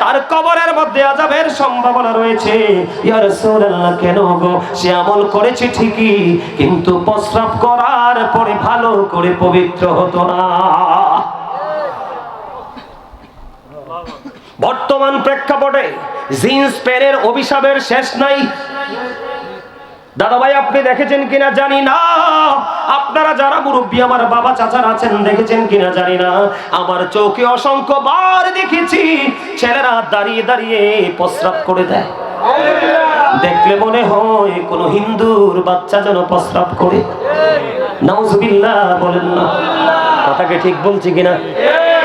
তার কবরের মধ্যে আজাবের সম্ভাবনা রয়েছে। ইয়া রাসূলুল্লাহ, কেন গো? সে আমল করেছে ঠিকই, কিন্তু প্রস্রাব করার পরে ভালো করে পবিত্র হতো না। বর্তমান প্রেক্ষাপটে জিন্স প্যানের অভিশাপের শেষ নাই দাদা ভাই আপনি দেখেছেন কিনা জানি না। আপনারা যারা মুরব্বী, আমার বাবা চাচার আছেন, দেখেছেন কিনা জানি না। আমার চোখে অসংখ্য বার দেখেছি, ছেলেরা দাঁড়িয়ে দাঁড়িয়ে প্রস্রাব করে দেয়। দেখলে মনে হয় কোন হিন্দুর বাচ্চা যেন প্রস্রাব করে। নাউজুবিল্লাহ, বলেন না। কথাকে ঠিক বলছি কিনা?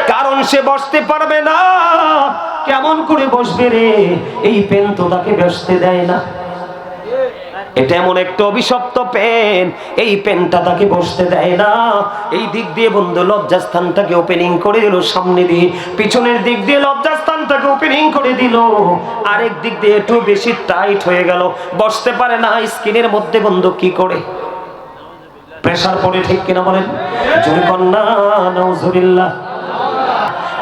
কারণ সে বসতে পারবে না। কেমন করে বসবে রে? এই পেন তো তাকে বসতে দেয় না। এটা এমন একটা অভিশপ্ত পেন। এই পেনটা তাকে বসতে দেয় না। এই দিক দিয়ে বন্ধু, লজ্জাস্থানটাকে ওপেনিং করে দিল সামনে দিয়ে। পিছনের দিক দিয়ে লজ্জাস্থানটাকে ওপেনিং করে দিল। আরেক দিক দিয়ে একটু বেশি টাইট হয়ে গেল। বসতে পারে না স্কিনের মধ্যে বন্ধু, কি করে? প্রেসার পড়ে ঠিক কিনা বলেন? জোরে কন্যা নজরুল্লাহ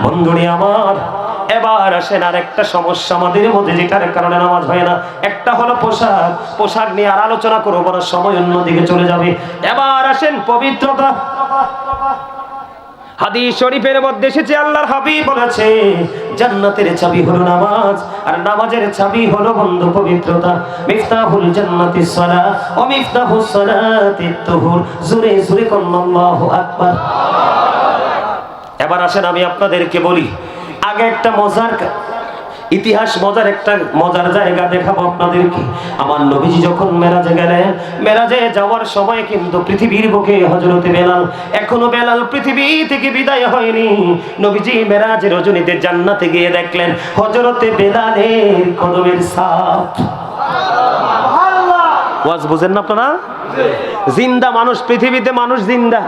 বন্ধুরে আমার এবার আসেন আর একটা সমস্যা আমাদের মধ্যে, যেটার কারণে নামাজ হয় না। একটা হলো পোশাক। পোশাক নিয়ে আর আলোচনা করব না, সময় অন্যদিকে চলে যাবে। এবার আসেন পবিত্রতা। হাদিস শরীফের মধ্যে এসেছে, আল্লাহর বলেছে, জান্নাতের চাবি হলো নামাজ, আর নামাজের চাবি হলো বন্ধ পবিত্রতা। মিফতাহুল জান্নাতি সালাহ ও মিফতাহুস সালাতি তুহুর। জোরে জোরে আল্লাহু আকবার। এবার আসেন আমি আপনাদেরকে বলি আগে একটা মজার ইতিহাস মজার একটা মজার জায়গা দেখাবো আপনাদেরকে। আমার নবীজি যখন মেরাজে গেলেন মেরাজে যাওয়ার সময় কিন্তু পৃথিবীর বুকে হজরতে বেলাল এখনও বেলাল পৃথিবী থেকে বিদায় হয়নি। নবীজি মেরাজের রজনীতে জান্নাতে গিয়ে দেখলেন হজরতে বেলালের কদমের সাপ। ওয়াজ বুঝেন না আপনারা? জিন্দা মানুষ পৃথিবীতে মানুষ জিন্দা।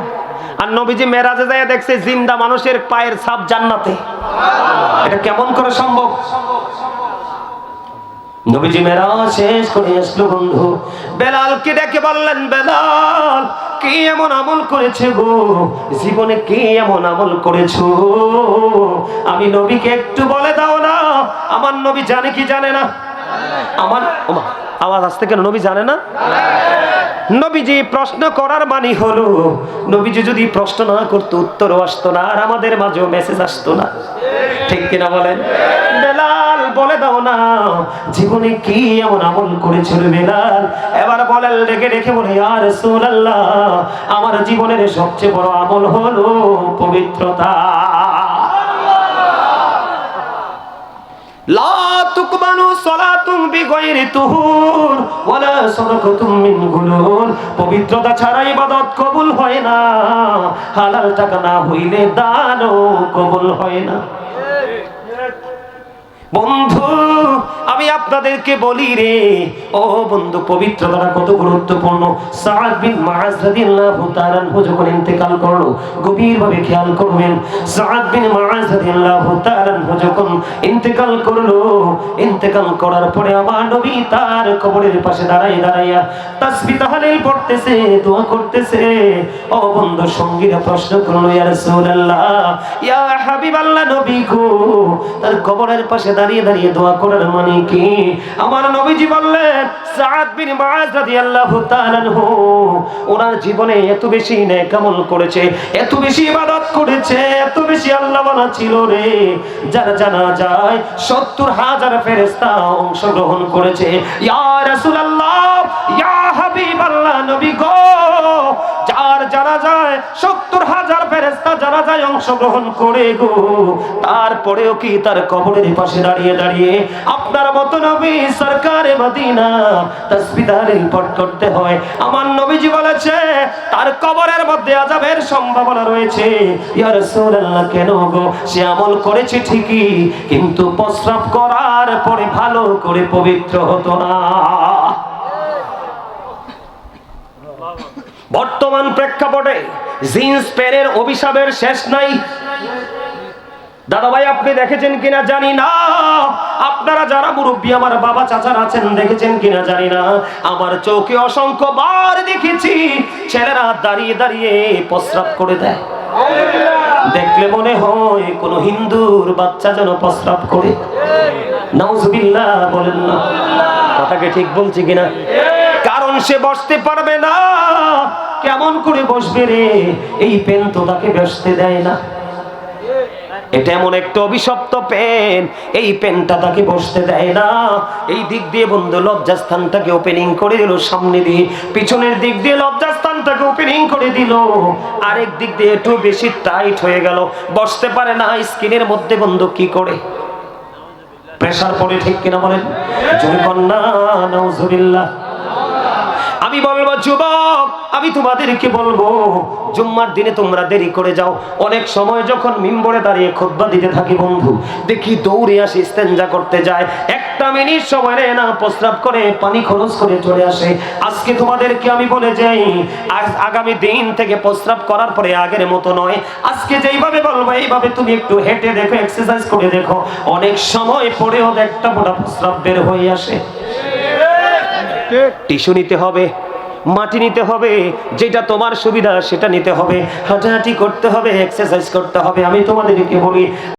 আর নবীজি মেরাজে যায় দেখছে জিন্দা মানুষের পায়ের ছাপ জান্নাতে। এটা কেমন করে সম্ভব? আমি নবীকে একটু বলে দাও না। আমার নবী জানে কি জানে না? আমার আওয়াজ আসতে কেন? নবী জানে না? নবীজি প্রশ্ন করার মানে হলো, নবীজি যদি প্রশ্ন না করতো, উত্তরও আসতো না, আর আমাদের মাঝেও মেসেজ আসতো না। ঠিক কিনা বলেন? বেলাল বলে দাও না, জীবনে কি এমন আমল করেছিল বেলাল? এবার বলেন রেখে রেখে বলে আর আল্লাহ আমার জীবনের সবচেয়ে বড় আমল হলো পবিত্রতা। লা তুকবানু সালাতুম বিগাইরি তুহুর, ওয়ালা সাদাকাতুম মিন পবিত্রতা ছাড়া ইবাদত কবুল হয় না, হালাল টাকা না হইলে দানও কবুল হয় না। বন্ধু আমি আপনাদেরকে বলি রে। ও বন্ধু পবিত্রতা কত গুরুত্বপূর্ণ। সাদ বিন মাআজ রাদিয়াল্লাহু তাআলা যখন ইন্তেকাল করল, গভীরভাবে খেয়াল করবেন, সাদ বিন মাআজ রাদিয়াল্লাহু তাআলা যখন ইন্তেকাল করল, ইন্তেকাল করার পরে আমার নবী তার কবরের পাশে দাঁড়াই দাঁড়াইয়া তাসবিহ তাহলিল পড়তেছে, দোয়া করতেছে। ও বন্ধু, সঙ্গীরা প্রশ্ন করল, ইয়া রাসূলুল্লাহ, ইয়া হাবিবাল্লাহ নবী গো, তার কবরের পাশে দাঁড়িয়ে দাঁড়িয়ে দোয়া করার মানে কি? আমার নবীজি বললেন, সাদ বিন তাআলা আনহু, ওনার জীবনে এত বেশি নেক আমল করেছে, এত বেশি ইবাদত করেছে, এত বেশি আল্লাহ ছিল রে। যারা জানা যায় সত্তর হাজার ফেরেশতা অংশগ্রহণ করেছে। ইয়া রাসূলুল্লাহ, ইয়া হাবিবাল্লাহ নবী গো, যার জানা যায় সত্তর হাজার ফেরেস্তা জানা যায় অংশগ্রহণ করে গো, তারপরেও কি তার কবরের পাশে দাঁড়িয়ে দাঁড়িয়ে আপনার মতো নবী সরকারে মদিনা তসবিদারিল পট করতে হয়? আমার নবীজি বলেছে, তার কবরের মধ্যে আজাবের সম্ভাবনা রয়েছে। ইয়া রাসূলুল্লাহ, কেন গো? সে আমল করেছে ঠিকই, কিন্তু প্রস্রাব করার পরে ভালো করে পবিত্র হতো না। বর্তমান প্রেক্ষাপটে জিন্স প্যান্টের অভিশাপের শেষ নাই। দাদা ভাই আপনি দেখেছেন কিনা জানি না। আপনারা যারা মুরব্বী, আমার বাবা চাচার আছেন, দেখেছেন কিনা জানি না। আমার চোখে অসংখ্য বার দেখেছি, ছেলেরা দাঁড়িয়ে দাঁড়িয়ে প্রস্রাব করে দেয়। দেখলে মনে হয় কোন হিন্দুর বাচ্চা যেন প্রস্রাব করে। নাউজুবিল্লাহ, বলেন না। কথাকে ঠিক বলছি কিনা? কারণ সে বসতে পারবে না। কেমন করে বসবে রে? এই পেন তো তাকে বসতে দেয় না। এটা এমন একটা অভিশপ্ত পেন, এই পেনটা তাকে বসতে দেয় না। এই দিক দিয়ে বন্ধু, লজ্জাস্থানটাকে ওপেনিং করে দিল সামনে দিয়ে। পিছনের দিক দিয়ে লজ্জাস্থানটাকে ওপেনিং করে দিল। আরেক দিক দিয়ে একটু বেশি টাইট হয়ে গেল। বসতে পারে না স্কিনের মধ্যে বন্ধু, কি করে? প্রেসার পড়ে ঠিক কিনা বলেন? জয় কন্যা নাউজুবিল্লাহ। আমি বলব, যুবক, আমি তোমাদেরকে বলব, জুম্মার দিনে তোমরা দেরি করে যাও। অনেক সময় যখন মিম্বরে দাঁড়িয়ে খোদ্া দিতে থাকি বন্ধু, দেখি দৌড়ে আসি, ইস্তেঞ্জা করতে যায়। একটা মিনিট সময় নেয় না, প্রস্রাব করে, পানি খরচ করে চলে আসে। আজকে তোমাদেরকে আমি বলে যাই আগামী দিন থেকে প্রস্রাব করার পরে আগের মতো নয়। আজকে যেইভাবে বলব, এইভাবে তুমি একটু হেঁটে দেখো এক্সারসাইজ করে দেখো। অনেক সময় পরেও একটা মোটা প্রস্রাব বের হয়ে আসে। টিস্যু নিতে হবে, মাটি নিতে হবে, যেটা তোমার সুবিধা সেটা নিতে হবে, হাঁটাহাঁটি করতে হবে এক্সারসাইজ করতে হবে, আমি তোমাদেরকে বলি